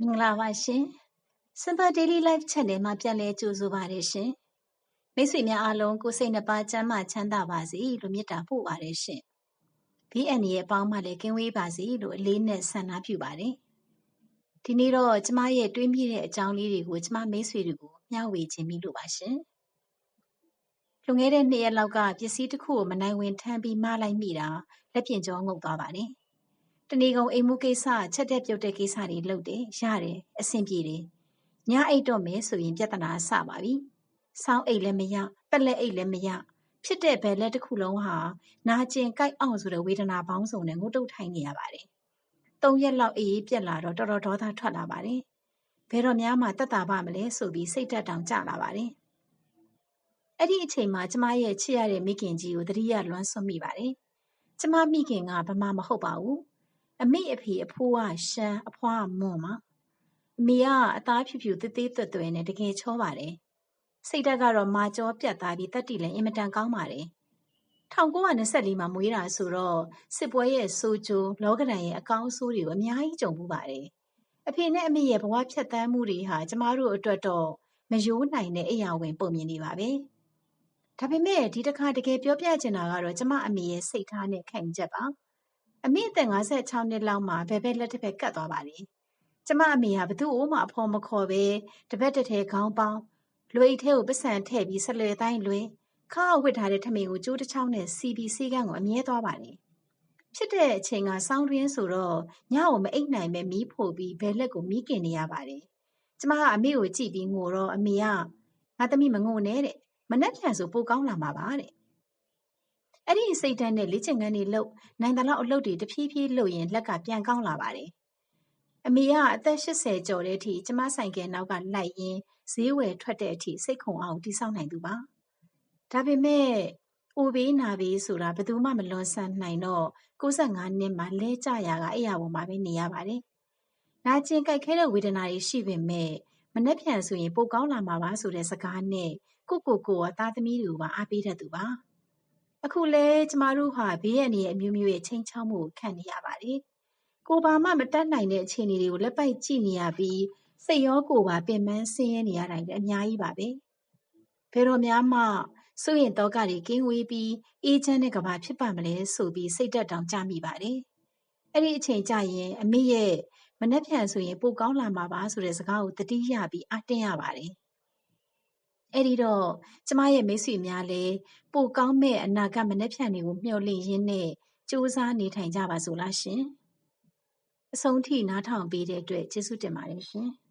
မင်္ဂလာပါရှင်။ Simple Daily Life Channel မှာပြန်လည်ကြိုဆိုပါရရှင်။မိတ်ဆွေများအားလုံးကိုယ်စိတ်နှပါကျန်းမာချမ်းသာပါစေလို့မေတ္တာပို့ပါတယ်ရှင်။ VN ရဲ့အပေါင်းမှလည်းကင်းဝေးပါစေလို့အလေးနဲ့ဆန္ဒပြုပါတယ်။ဒီနေ့တော့ကျမရဲ့တွေးမိတဲ့အကြောင်းလေးတွေကိုကျမမိတ်ဆွေတွေကိုမျှဝေခြင်းမိလို့ပါရှင်။လွန်ခဲ့တဲ့နှစ်ရက်လောက်ကပစ္စည်းတစ်ခုကိုမနိုင်ဝင်ထမ်းပြီးမှားလိုက်မိတာလက်ပြင်ကျောငုပ်သွားပါတယ်။ တနေကုန်အိမ်မှုကိစ္စချက်တဲ့ပြုတ်တဲ့ကိစ္စတွေလုပ်တယ်ရတယ်အဆင်ပြေတယ်ညအိတ်တော့မယ်ဆိုရင်ပြဿနာဆပါပြီစောင်းအိတ်လည်းမရပက်လက်အိတ်လည်းမရဖြစ်တဲ့ဘယ်လက်တစ်ခုလုံးဟာနာကျင်ကြိုက်အောင်ဆိုတဲ့ဝေဒနာပေါင်းစုံနဲ့ငုတ်တုတ်ထိုင်းနေရပါတယ်သုံးရက်လောက်အေးအေးပြက်လာတော့တော်တော်ဒေါသထွက်လာပါတယ်ဘယ်တော့များမှတက်တာပါမလဲဆိုပြီးစိတ်တက်တောင်ကျလာပါတယ်အဲ့ဒီအချိန်မှာကျမရဲ့ချစ်ရတဲ့မိခင်ကြီးကိုတတိယလွမ်းဆွမိပါတယ်ကျမမိခင်ကဗမာမဟုတ်ပါဘူး အမေအဖေအဖိုးကရှမ်းအဖွားကမွန်ပါအမေကအသားဖြူဖြူသေးသေးသွက်သွဲနဲ့တကယ်ချောပါတယ်စိတ်ဓာတ်ကတော့မာကျောပြတ်သားပြီးတက်တီလည်းအင်မတန်ကောင်းပါတယ်1924မှာမွေးတာဆိုတော့စစ်ပွဲရဲ့စိုးကြိုးလောကဒဏ်ရဲ့အကောင်းအဆိုးတွေကိုအများကြီးကြုံမှုပါတယ်အဖေနဲ့အမေရဲ့ဘဝဖြတ်သန်းမှုတွေဟာကျမတို့အတွက်တော့မယိုးနိုင်တဲ့အရာဝင်ပုံမြင်နေပါပဲဒါပေမဲ့ဒီတစ်ခါတကယ်ပြောပြချင်တာကတော့ကျမအမေရဲ့စိတ်ထားနဲ့ခံယူချက်ပါ အမေအသက်56နှစ်လောက်မှာဘယ်ဘက်လက်တစ်ဖက်ကတ်သွားပါလေကျမအမေဟာဘသူ့အိုးမှအဖော်မခေါ်ပဲတပတ်တစ်ထဲခေါင်းပေါင်းလွေထဲကိုပစံထည့်ပြီးဆက်လွယ်တိုင်းလွင်ခါဝစ်ထားတဲ့ထမင်းကိုကျိုးတစ်ချောင်းနဲ့စီပြီးစီကန်းကိုအမြဲသွားပါလေဖြစ်တဲ့အချိန်ကစောင်းရင်းဆိုတော့ညကိုမအိပ်နိုင်ပဲမီးဖို့ပြီးဘယ်လက်ကိုမီးကင်နေရပါတယ်ကျမကအမေကိုကြည့်ပြီးငိုတော့အမေကငါသမီးမငိုနဲ့တဲ့မနှက်ဖြန်ဆိုပိုကောင်းလာမှာပါတဲ့ အဲ့ဒီစိတ်ဓာတ်နဲ့လေ့ကျင့်ခန်းတွေလုပ်နိုင်သလောက်အလုပ်တွေတဖြည်းဖြည်းလုပ်ရင်လက်ကပြန်ကောင်းလာပါတယ်။အမေကအသက်80ကျော်တဲ့အထိကျမဆိုင်ကယ်နောက်ကလိုက်ရင်းဈေးဝယ်ထွက်တဲ့အထိစိတ်ခုံအောင်တိဆောက်နိုင်သူပါ။ဒါပေမဲ့အိုဘေးနာဘေးဆိုတာဘယ်သူမှမလွန်ဆန်နိုင်တော့65နှစ်မှလဲကြရာကအဲ့ရပေါ်မှာပဲနေရပါတယ်။နာကျင်ကြိုက်ခဲတဲ့ဝေဒနာတွေရှိပေမဲ့မနှက်ဖြန်ဆိုရင်ပိုကောင်းလာမှာပါဆိုတဲ့စကားနဲ့ကိုကိုကိုကသားသမီးတွေကိုပါအားပေးတတ်သူပါ။ အခုလဲကျမတို့ဟာဘေးရန်တွေရဲ့အမျိုးမျိုးရဲ့ချိန်ချောက်မှုကိုခံနေရပါတယ်။ကိုဘာမှမတတ်နိုင်တဲ့အခြေအနေတွေကိုလက်ပိုက်ကြည့်နေရပြီးစိတ်ရောကိုယ်ပါပင်ပန်းဆင်းရဲနေရတာလည်းအများကြီးပါပဲ။ဘယ်တော့များမှစိုးရင်တော့ကတွေကင်းဝေးပြီးအေးချမ်းတဲ့ကဘာဖြစ်ပါမလဲဆိုပြီးစိတ်တက်တောင်ကြမိပါတယ်။အဲ့ဒီအချိန်ကြရင်အမေရဲ့မနှက်ဖြန်ဆိုရင်ပိုကောင်းလာမှာပါဆိုတဲ့စကားကိုတတိယပြီးအတင်းရပါတယ်။ အဲ့ဒီတော့ကျမရဲ့မိတ်ဆွေများလည်းပိုကောင်းမဲ့အနာဂတ်မနှက်ဖြန်တွေကိုမျှော်လင့်ရင်းနဲ့စူးစမ်းနေထိုင်ကြပါစို့လားရှင်။အဆုံးထိနားထောင်ပေးတဲ့အတွက်ကျေးဇူးတင်ပါတယ်ရှင်။